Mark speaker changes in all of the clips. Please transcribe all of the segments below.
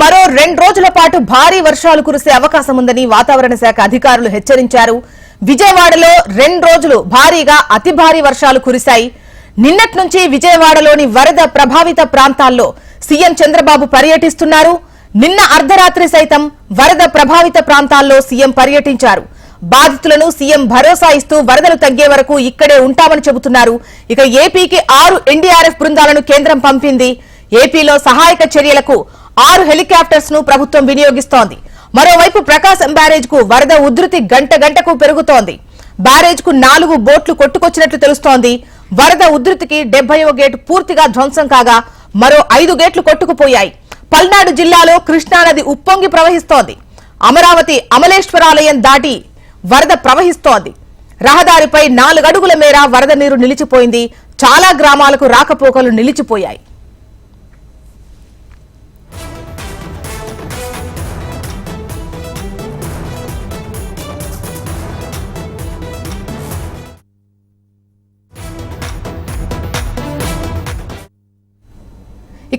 Speaker 1: మరో రెండు రోజుల పాటు భారీ వర్షాలు కురిసే అవకాశం ఉందని వాతావరణ శాఖ అధికారులు హెచ్చరించారు. విజయవాడలో రెండు రోజులు భారీగా అతి భారీ వర్షాలు కురిశాయి. నిన్నటి నుంచి విజయవాడలోని వరద ప్రభావిత ప్రాంతాల్లో సీఎం చంద్రబాబు పర్యటిస్తున్నారు. నిన్న అర్ధరాత్రి సైతం వరద ప్రభావిత ప్రాంతాల్లో సీఎం పర్యటించారు. బాధితులను సీఎం భరోసా ఇస్తూ వరదలు తగ్గే వరకు ఇక్కడే ఉంటామని చెబుతున్నారు. ఇక ఏపీకి ఆరు ఎన్డీఆర్ఎఫ్ బృందాలను కేంద్రం పంపింది. ఏపీలో సహాయక చర్యలకు ఆరు హెలికాప్టర్స్ను ప్రభుత్వం వినియోగిస్తోంది. మరోవైపు ప్రకాశం బ్యారేజ్కు వరద ఉధృతి గంట గంటకు పెరుగుతోంది. బ్యారేజ్కు నాలుగు బోట్లు కొట్టుకొచ్చినట్లు తెలుస్తోంది. వరద ఉధృతికి డెబ్బై గేటు పూర్తిగా ధ్వంసం కాగా మరో ఐదు గేట్లు కొట్టుకుపోయాయి. పల్నాడు జిల్లాలో కృష్ణానది ఉప్పొంగి ప్రవహిస్తోంది. అమరావతి అమలేశ్వరాలయం దాటి వరద ప్రవహిస్తోంది. రహదారిపై నాలుగడుగుల మేర వరద నీరు నిలిచిపోయింది. చాలా గ్రామాలకు రాకపోకలు నిలిచిపోయాయి.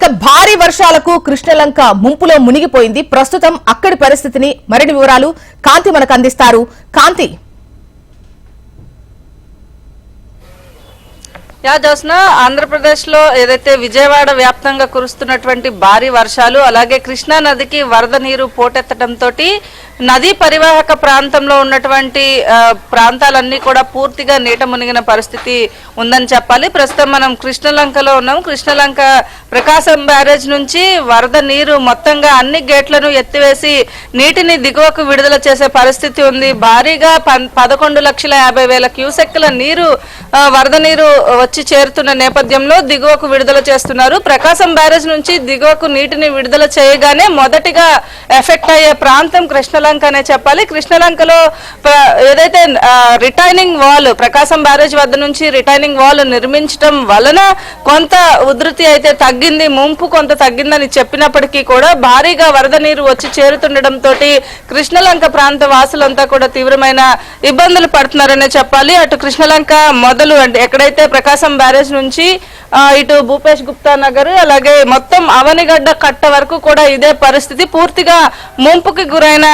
Speaker 1: భారీ వర్షాలకు కృష్ణలంక ముంపులో మునిగిపోయింది. ప్రస్తుతం అక్కడి పరిస్థితిని మరిన్ని వివరాలు కాంతి మనకు అందిస్తారు. కాంతి
Speaker 2: యా జోస్న ఆంధ్రప్రదేశ్లో ఏదైతే విజయవాడ వ్యాప్తంగా కురుస్తున్నటువంటి భారీ వర్షాలు అలాగే కృష్ణా నదికి వరద నీరు పోటెత్తడంతో నదీ పరివాహక ప్రాంతంలో ఉన్నటువంటి ప్రాంతాలన్నీ కూడా పూర్తిగా నీట మునిగిన పరిస్థితి ఉందని చెప్పాలి. ప్రస్తుతం మనం కృష్ణలంకలో ఉన్నాం. కృష్ణలంక ప్రకాశం బ్యారేజ్ నుంచి వరద నీరు మొత్తంగా అన్ని గేట్లను ఎత్తివేసి నీటిని దిగువకు విడుదల చేసే పరిస్థితి ఉంది. భారీగా పన్- పదకొండు లక్షల యాభై వేల క్యూసెక్ల నీరు వరద నీరు వచ్చి చేరుతున్న నేపథ్యంలో దిగువకు విడుదల చేస్తున్నారు. ప్రకాశం బ్యారేజ్ నుంచి దిగువకు నీటిని విడుదల చేయగానే మొదటిగా ఎఫెక్ట్ అయ్యే ప్రాంతం కృష్ణలంక అనే చెప్పాలి. కృష్ణలంకలో ఏదైతే రిటైనింగ్ వాల్ ప్రకాశం బ్యారేజ్ వద్ద నుంచి రిటైనింగ్ వాల్ నిర్మించడం వలన కొంత ఉధృతి అయితే తగ్గింది. ముంపు కొంత తగ్గిందని చెప్పినప్పటికీ కూడా భారీగా వరద నీరు వచ్చి చేరుతుండటంతో కృష్ణలంక ప్రాంత వాసులంతా కూడా తీవ్రమైన ఇబ్బందులు పడుతున్నారనే చెప్పాలి. అటు కృష్ణలంక మొదలు అంటే ఎక్కడైతే ప్రకాశం బ్యారేజ్ నుంచి ఇటు భూపేష్ గుప్తా నగర్ అలాగే మొత్తం అవనిగడ్డ కట్ట వరకు కూడా ఇదే పరిస్థితి. పూర్తిగా ముంపుకి గురైన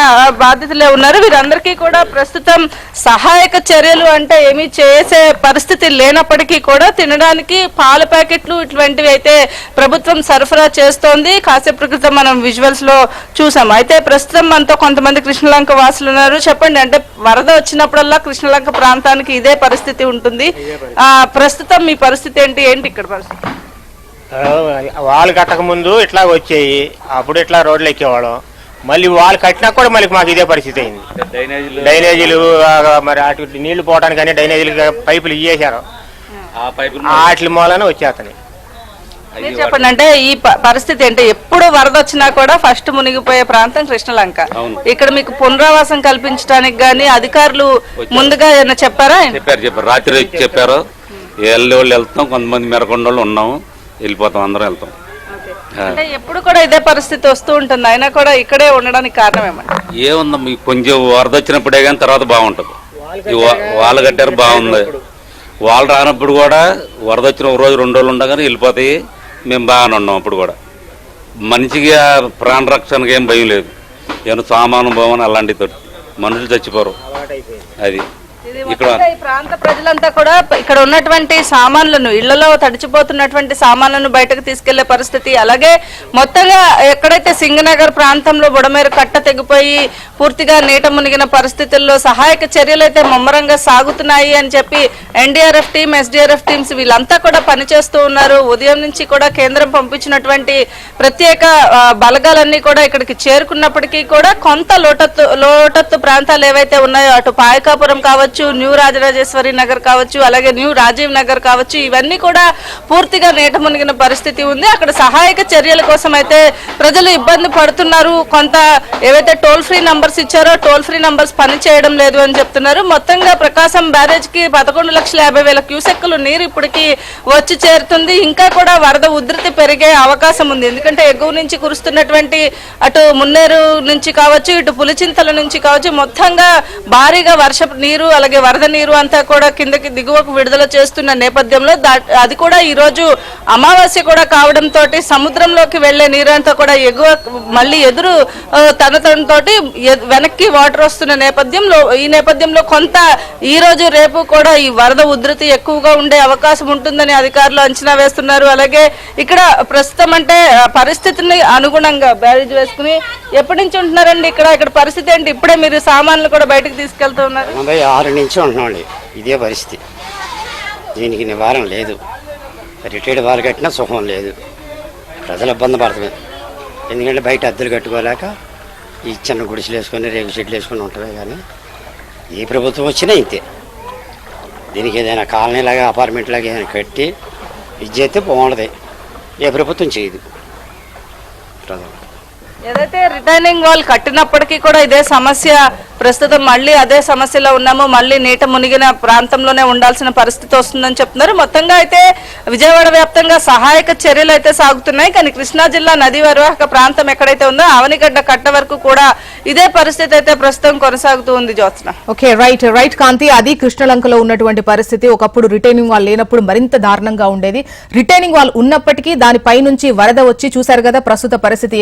Speaker 2: బాధితులే ఉన్నారు. వీరందరికీ కూడా ప్రస్తుతం సహాయక చర్యలు అంటే ఏమీ చేసే పరిస్థితి లేనప్పటికీ కూడా తినడానికి పాల ప్యాకెట్లు ఇటువంటివి అయితే ప్రభుత్వం సరఫరా చేస్తోంది. కాసేపు క్రితం మనం విజువల్స్లో చూసాం. అయితే ప్రస్తుతం మనతో కొంతమంది కృష్ణలంక వాసులు ఉన్నారు. చెప్పండి అంటే వరద వచ్చినప్పుడల్లా కృష్ణలంక ప్రాంతానికి ఇదే పరిస్థితి ఉంటుంది. ఆ ప్రస్తుతం మీ పరిస్థితి ఏంటి? ఏంటి ఇక్కడ? పరిస్థితి
Speaker 3: వాళ్ళు కట్టక ముందు ఇట్లా వచ్చేయి అప్పుడు ఇట్లా రోడ్లు ఎక్కేవాళ్ళం. మళ్ళీ వాళ్ళు కట్టినా కూడా మళ్ళీ మాకు ఇదే పరిస్థితి అయింది.
Speaker 4: డ్రైనేజీలు
Speaker 3: మరి అటు నీళ్ళు పోవడానికి అని డ్రైనేజీలు పైపులు ఇయ్యేశారు.
Speaker 4: పైపులు
Speaker 3: వాటి మూలన వచ్చేస్తాయి
Speaker 2: మీరు చెప్పండి అంటే ఈ ప- పరిస్థితి అంటే ఎప్పుడు వరద వచ్చినా కూడా ఫస్ట్ మునిగిపోయే ప్రాంతం కృష్ణలంక. ఇక్కడ మీకు పునరావాసం కల్పించడానికి గానీ అధికారులు ముందుగా ఏమైనా చెప్పారా?
Speaker 4: చెప్పారు చెప్పారు. రాత్రి చెప్పారు. వెళ్ళే వాళ్ళు వెళ్తాం కొంతమంది మెరకొండ వాళ్ళు ఉన్నాము వెళ్ళిపోతాం అందరం వెళ్తాం.
Speaker 2: అంటే ఎప్పుడు కూడా ఇదే పరిస్థితి వస్తూ ఉంటుంది. అయినా కూడా ఇక్కడే ఉండడానికి కారణం ఏమంటే
Speaker 4: ఏముందా మీకు కొంచెం వరద వచ్చినప్పుడే కానీ తర్వాత బాగుంటుంది. వాళ్ళు కట్టారు బాగుంది. వాళ్ళు రానప్పుడు కూడా వరద వచ్చిన ఒక రోజు రెండు రోజులు ఉండగానే వెళ్ళిపోతాయి మేము బాగానే ఉన్నాం అప్పుడు కూడా. మనిషిగా ప్రాణ రక్షణకి ఏం భయం లేదు. ఏమైనా సామాను భవన్ అలాంటితో మనుషులు చచ్చిపోరు. అది. ఇక్కడ
Speaker 2: ఈ ప్రాంత ప్రజలంతా కూడా ఇక్కడ ఉన్నటువంటి సామాన్లను ఇళ్ళలో తడిచిపోతున్నటువంటి సామాన్లను బయటకు తీసుకెళ్ళే పరిస్థితి. అలాగే మొత్తంగా ఎక్కడైతే సింగనగర్ ప్రాంతంలో బుడమేరు కట్ట తెగిపోయి పూర్తిగా నీట మునిగిన పరిస్థితుల్లో సహాయక చర్యలు అయితే ముమ్మరంగా సాగుతున్నాయి అని చెప్పి ఎన్డీఆర్ఎఫ్ టీం ఎస్డీఆర్ఎఫ్ టీమ్స్ వీళ్ళంతా కూడా పనిచేస్తూ ఉన్నారు. ఉదయం నుంచి కూడా కేంద్రం పంపించినటువంటి ప్రత్యేక బలగాలన్నీ కూడా ఇక్కడికి చేరుకున్నప్పటికీ కూడా కొంత లోటత్తు లోటత్తు ప్రాంతాలు ఏవైతే ఉన్నాయో అటు పాయకాపురం కావచ్చు న్యూ రాజరాజేశ్వరి నగర్ కావచ్చు అలాగే న్యూ రాజీవ్ నగర్ కావచ్చు ఇవన్నీ కూడా పూర్తిగా నీట మునిగిన పరిస్థితి ఉంది. అక్కడ సహాయక చర్యల కోసం అయితే ప్రజలు ఇబ్బంది పడుతున్నారు. కొంత ఏవైతే టోల్ ఫ్రీ నంబర్స్ ఇచ్చారో టోల్ ఫ్రీ నంబర్స్ పని చేయడం లేదు అని చెప్తున్నారు. మొత్తంగా ప్రకాశం బ్యారేజ్కి పదకొండు లక్షల యాభై వేల క్యూసెక్కులు నీరు ఇప్పటికి వచ్చి చేరుతుంది. ఇంకా కూడా వరద ఉధృతి పెరిగే అవకాశం ఉంది. ఎందుకంటే ఎగువ నుంచి కురుస్తున్నటువంటి అటు మున్నేరు నుంచి కావచ్చు ఇటు పులిచింతల నుంచి కావచ్చు మొత్తంగా భారీగా వర్షపు నీరు అలాగే వరద నీరు అంతా కూడా కిందకి దిగువకు విడుదల చేస్తున్న నేపథ్యంలో అది కూడా ఈ రోజు అమావాస్య కూడా కావడంతో సముద్రంలోకి వెళ్ళే నీరు అంతా కూడా ఎగువ మళ్ళీ ఎదురు ఆ, వెనక్కి వాటర్ వస్తున్న నేపథ్యంలో ఈ నేపథ్యంలో కొంత ఈ రోజు రేపు కూడా ఈ వరద ఉధృతి ఎక్కువగా ఉండే అవకాశం ఉంటుందని అధికారులు అంచనా వేస్తున్నారు. అలాగే ఇక్కడ ప్రస్తుతం అంటే పరిస్థితిని అనుగుణంగా బ్యారేజ్ వేసుకుని ఎప్పటి నుంచి ఉంటున్నారండి? ఇక్కడ ఇక్కడ పరిస్థితి ఏంటి? ఇప్పుడే మీరు సామాన్లు కూడా బయటకు తీసుకెళ్తున్నారు
Speaker 5: ఎనభై నుంచి ఉంటున్నాండి ఇదే పరిస్థితి. దీనికి నివారణ లేదు. రిటైర్డ్ వాళ్ళు కట్టినా సుఖం లేదు. ప్రజలు ఇబ్బంది పడుతుంది. ఎందుకంటే బయట అద్దెలు కట్టుకోలేక ఈ చిన్న గుడిసెలు వేసుకొని రేగు షెడ్లు వేసుకొని ఉంటమే కానీ ఏ ప్రభుత్వం వచ్చినా ఇంతే. దీనికి ఏదైనా కాలనీలాగా అపార్ట్మెంట్లాగా అపార్ట్మెంట్ లాగా ఏదైనా కట్టి ఇది చేస్తే బాగుండదు ఏ ప్రభుత్వం చేయదు. ప్రజలు.
Speaker 2: ఏదైతే రిటైనింగ్ వాల్ కట్టినప్పటికీ కూడా ఇదే సమస్య ప్రస్తుతం మళ్ళీ అదే సమస్యలో ఉన్నాము మళ్ళీ నీట మునిగిన ప్రాంతంలోనే ఉండాల్సిన పరిస్థితి వస్తుందని చెప్తున్నారు. మొత్తంగా అయితే విజయవాడ వ్యాప్తంగా సహాయక చర్యలు అయితే సాగుతున్నాయి. కానీ కృష్ణా జిల్లా నది నిర్వాహక ప్రాంతం ఎక్కడైతే ఉందో ఆవనిగడ్డ కట్ట వరకు కూడా ఇదే పరిస్థితి అయితే ప్రస్తుతం కొనసాగుతూ ఉంది Jyotsna.
Speaker 1: Okay right right Kanti. అది కృష్ణలంకలో ఉన్నటువంటి పరిస్థితి. ఒకప్పుడు రిటైనింగ్ వాల్ లేనప్పుడు మరింత దారుణంగా ఉండేది. రిటైనింగ్ వాల్ ఉన్నప్పటికీ దానిపై నుంచి వరద వచ్చి చూశారు కదా ప్రస్తుత పరిస్థితి